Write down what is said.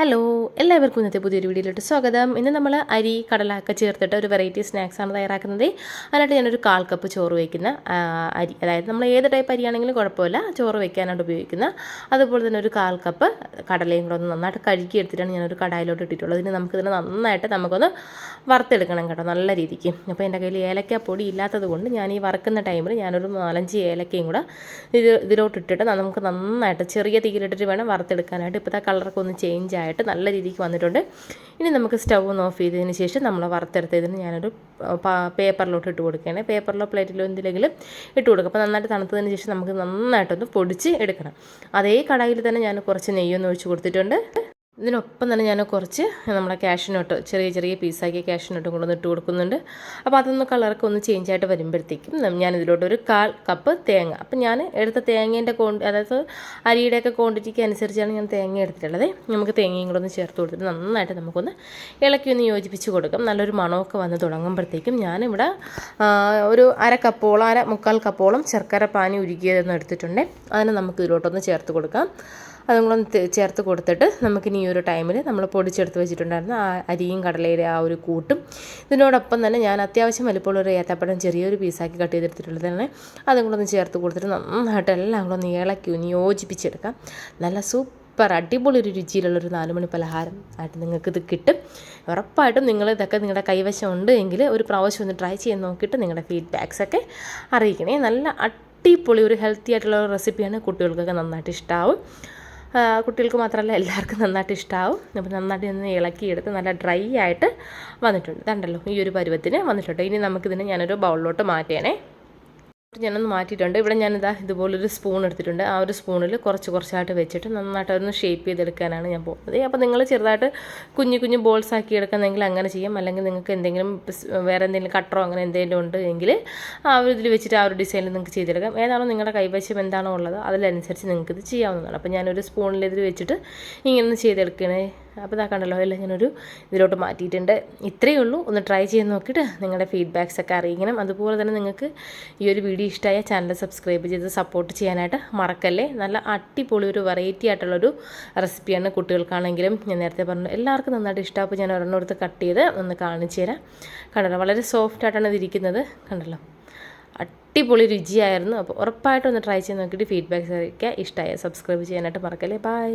Hello എല്ലാവർക്കും ഇന്നത്തെ പുതിയൊരു വീഡിയോയിലോട്ട് സ്വാഗതം. ഇന്ന് നമ്മൾ അരി കടലൊക്കെ ചേർത്തിട്ട് ഒരു വെറൈറ്റി സ്നാക്സാണ് തയ്യാറാക്കുന്നത്. അതിനായിട്ട് ഞാനൊരു കാൽ കപ്പ് ചോറ് വയ്ക്കുന്ന അരി. അതായത് നമ്മൾ ഏത് ടൈപ്പ് അരിയാണെങ്കിലും കുഴപ്പമില്ല ചോറ് വയ്ക്കാനായിട്ട് ഉപയോഗിക്കുന്ന. അതുപോലെ തന്നെ ഒരു കാൽ കപ്പ് കടലയും കൂടെ ഒന്ന് നന്നായിട്ട് കഴുകി എടുത്തിട്ടാണ് ഞാനൊരു കടായിലോട്ട് ഇട്ടിട്ടുള്ളത്. ഇതിന് നമുക്കിതിനെ നന്നായിട്ട് നമുക്കൊന്ന് വറുത്തെടുക്കണം കേട്ടോ നല്ല രീതിക്ക്. അപ്പോൾ എന്റെ കയ്യിൽ ഏലക്ക പൊടി ഇല്ലാത്തത് കൊണ്ട് ഞാൻ ഈ വറുക്കുന്ന ടൈമിൽ ഞാനൊരു നാലഞ്ച് ഏലക്കയും കൂടെ ഇത് ഇതിലോട്ട് ഇട്ടിട്ട് നമുക്ക് നന്നായിട്ട് ചെറിയ തീയിലിട്ടിട്ട് വേണം വറുത്തെടുക്കാനായിട്ട്. ഇപ്പോഴത്തെ കളറൊക്കെ ഒന്ന് ചേഞ്ച് ആയിട്ട് നല്ല രീതിക്ക് വന്നിട്ടുണ്ട്. ഇനി നമുക്ക് സ്റ്റൗ ഒന്ന് ഓഫ് ചെയ്തതിന് ശേഷം നമ്മൾ വറുത്തെടുത്തതിന് ഞാനൊരു പേപ്പറിലോട്ട് ഇട്ട് കൊടുക്കുകയാണ്. പേപ്പറിലോ പ്ലേറ്റിലോ എന്തിലെങ്കിലും ഇട്ട് കൊടുക്കുക അപ്പോൾ നന്നായിട്ട് തണുത്തതിന് ശേഷം നമുക്ക് നന്നായിട്ടൊന്ന് പൊടിച്ച് എടുക്കണം. അതേ കടായിൽ തന്നെ ഞാൻ കുറച്ച് നെയ്യൊന്ന് ഒഴിച്ച് കൊടുത്തിട്ടുണ്ട്. ഇതിനൊപ്പം തന്നെ ഞാൻ കുറച്ച് നമ്മുടെ ക്യാഷിനോട്ട് ചെറിയ ചെറിയ പീസാക്കിയ കാഷ്നട്ടും കൊണ്ടൊന്ന് ഇട്ട് കൊടുക്കുന്നുണ്ട്. അപ്പോൾ അതൊന്ന് കളറൊക്കെ ഒന്ന് ചേഞ്ച് ആയിട്ട് വരുമ്പോഴത്തേക്കും ഞാൻ ഇതിലോട്ട് ഒരു കാൽ കപ്പ് തേങ്ങ. അപ്പം ഞാൻ എടുത്ത തേങ്ങേന്റെ ക്വാണ്ടി അതായത് അരിയുടെയൊക്കെ ക്വാണ്ടിറ്റിക്ക് അനുസരിച്ചാണ് ഞാൻ തേങ്ങ എടുത്തിട്ടുള്ളത്. നമുക്ക് തേങ്ങയും കൂടെ ഒന്ന് ചേർത്ത് കൊടുത്തിട്ട് നന്നായിട്ട് നമുക്കൊന്ന് ഇളക്കി ഒന്ന് യോജിപ്പിച്ച് കൊടുക്കാം. നല്ലൊരു മണമൊക്കെ വന്ന് തുടങ്ങുമ്പോഴത്തേക്കും ഞാനിവിടെ ഒരു അര കപ്പോളം അര മുക്കാൽ കപ്പോളം ശർക്കര പാനി ഉരുകിയതെന്ന് എടുത്തിട്ടുണ്ട്. അതിനെ നമുക്ക് ഇതിലോട്ടൊന്ന് ചേർത്ത് കൊടുക്കാം. അതും കൂടെ ചേർത്ത് കൊടുത്തിട്ട് നമുക്കിനി ഈ ഒരു ടൈമിൽ നമ്മൾ പൊടിച്ചെടുത്ത് വെച്ചിട്ടുണ്ടായിരുന്ന ആ അരിയും കടലയുടെ ആ ഒരു കൂട്ടും. ഇതിനോടൊപ്പം തന്നെ ഞാൻ അത്യാവശ്യം വലിപ്പമുള്ള ഒരു ഏത്തപ്പഴം ചെറിയൊരു പീസാക്കി കട്ട് ചെയ്തെടുത്തിട്ടുള്ളതാണ് അതും കൂടെ ഒന്ന് ചേർത്ത് കൊടുത്തിട്ട് നന്നായിട്ട് എല്ലാം കൂടെ ഒന്ന് ഇളക്കി ഒന്ന് യോജിപ്പിച്ചെടുക്കാം. നല്ല സൂപ്പർ അടിപൊളി ഒരു രുചിയിലുള്ളൊരു നാലുമണി പലഹാരം ആയിട്ട് നിങ്ങൾക്കിത് കിട്ടും. ഉറപ്പായിട്ടും നിങ്ങൾ ഇതൊക്കെ നിങ്ങളുടെ കൈവശം ഉണ്ട് എങ്കിൽ ഒരു പ്രാവശ്യം ഒന്ന് ട്രൈ ചെയ്ത് നോക്കിയിട്ട് നിങ്ങളുടെ ഫീഡ്ബാക്സ് ഒക്കെ അറിയിക്കണേ. നല്ല അടിപൊളി ഒരു ഹെൽത്തി ആയിട്ടുള്ള റെസിപ്പിയാണ് കുട്ടികൾക്കൊക്കെ നന്നായിട്ട് ഇഷ്ടമാവും കുട്ടികൾക്ക് മാത്രമല്ല എല്ലാവർക്കും നന്നായിട്ട് ഇഷ്ടമാവും അപ്പോൾ നന്നായിട്ട് ഒന്ന് ഇളക്കിയെടുത്ത് നല്ല ഡ്രൈ ആയിട്ട് വന്നിട്ടുണ്ട്. കണ്ടല്ലോ ഈ ഒരു പരുവത്തിന് വന്നിട്ടുണ്ട്. ഇനി നമുക്കിതിനെ ഞാനൊരു ബൗളിലോട്ട് മാറ്റിയാണേ ഞാനൊന്ന് മാറ്റിയിട്ടുണ്ട്. ഇവിടെ ഞാനിതാ ഇതുപോലൊരു സ്പൂൺ എടുത്തിട്ടുണ്ട്. ആ ഒരു സ്പൂണിൽ കുറച്ച് കുറച്ചായിട്ട് വെച്ചിട്ട് നന്നായിട്ട് അതൊന്ന് ഷേപ്പ് ചെയ്തെടുക്കാനാണ് ഞാൻ പോകുന്നത്. അപ്പോൾ നിങ്ങൾ ചെറുതായിട്ട് കുഞ്ഞു കുഞ്ഞു ബോൾസ് ആക്കി എടുക്കുന്നെങ്കിൽ അങ്ങനെ ചെയ്യാം. അല്ലെങ്കിൽ നിങ്ങൾക്ക് എന്തെങ്കിലും വേറെ എന്തെങ്കിലും കട്ടറോ അങ്ങനെ എന്തെങ്കിലും ഉണ്ട് എങ്കിൽ ആ ഒരു ഇതിൽ വെച്ചിട്ട് ആ ഒരു ഡിസൈനിൽ നിങ്ങൾക്ക് ചെയ്തെടുക്കാം. ഏതാണോ നിങ്ങളുടെ കൈവശം എന്താണോ ഉള്ളത് അതിനനുസരിച്ച് നിങ്ങൾക്ക് ഇത് ചെയ്യാവുന്നതാണ്. അപ്പോൾ ഞാനൊരു സ്പൂണിൽ ഇതിൽ വെച്ചിട്ട് ഇങ്ങനെ ചെയ്തെടുക്കണേ. അപ്പോൾ ഇതാ കണ്ടല്ലോ എല്ലാം ഞാനൊരു ഇതിലോട്ട് മാറ്റിയിട്ടുണ്ട്. ഇത്രയേ ഉള്ളൂ. ഒന്ന് ട്രൈ ചെയ്ത് നോക്കിയിട്ട് നിങ്ങളുടെ ഫീഡ്ബാക്സ് ഒക്കെ അറിയിക്കണം. അതുപോലെ തന്നെ നിങ്ങൾക്ക് ഈ ഒരു വീഡിയോ ഇഷ്ടമായ ചാനൽ സബ്സ്ക്രൈബ് ചെയ്ത് സപ്പോർട്ട് ചെയ്യാനായിട്ട് മറക്കല്ലേ? നല്ല അടിപൊളി ഒരു വെറൈറ്റി ആയിട്ടുള്ളൊരു റെസിപ്പിയാണ് കുട്ടികൾക്കാണെങ്കിലും. ഞാൻ നേരത്തെ പറഞ്ഞു എല്ലാവർക്കും നന്നായിട്ട് ഇഷ്ടമാകും ഞാൻ ഒരെണ്ണം എടുത്ത് കട്ട് ചെയ്ത് ഒന്ന് കാണിച്ചു തരാം. കണ്ടല്ലോ വളരെ സോഫ്റ്റ് ആയിട്ടാണ് ഇതിരിക്കുന്നത്. കണ്ടല്ലോ അടിപൊളി രുചിയായിരുന്നു. അപ്പോൾ ഉറപ്പായിട്ടും ഒന്ന് ട്രൈ ചെയ്ത് നോക്കിയിട്ട് ഫീഡ്ബാക്സ് അറിയിക്കുക. ഇഷ്ടമായ സബ്സ്ക്രൈബ് ചെയ്യാനായിട്ട് മറക്കല്ലേ? ബൈ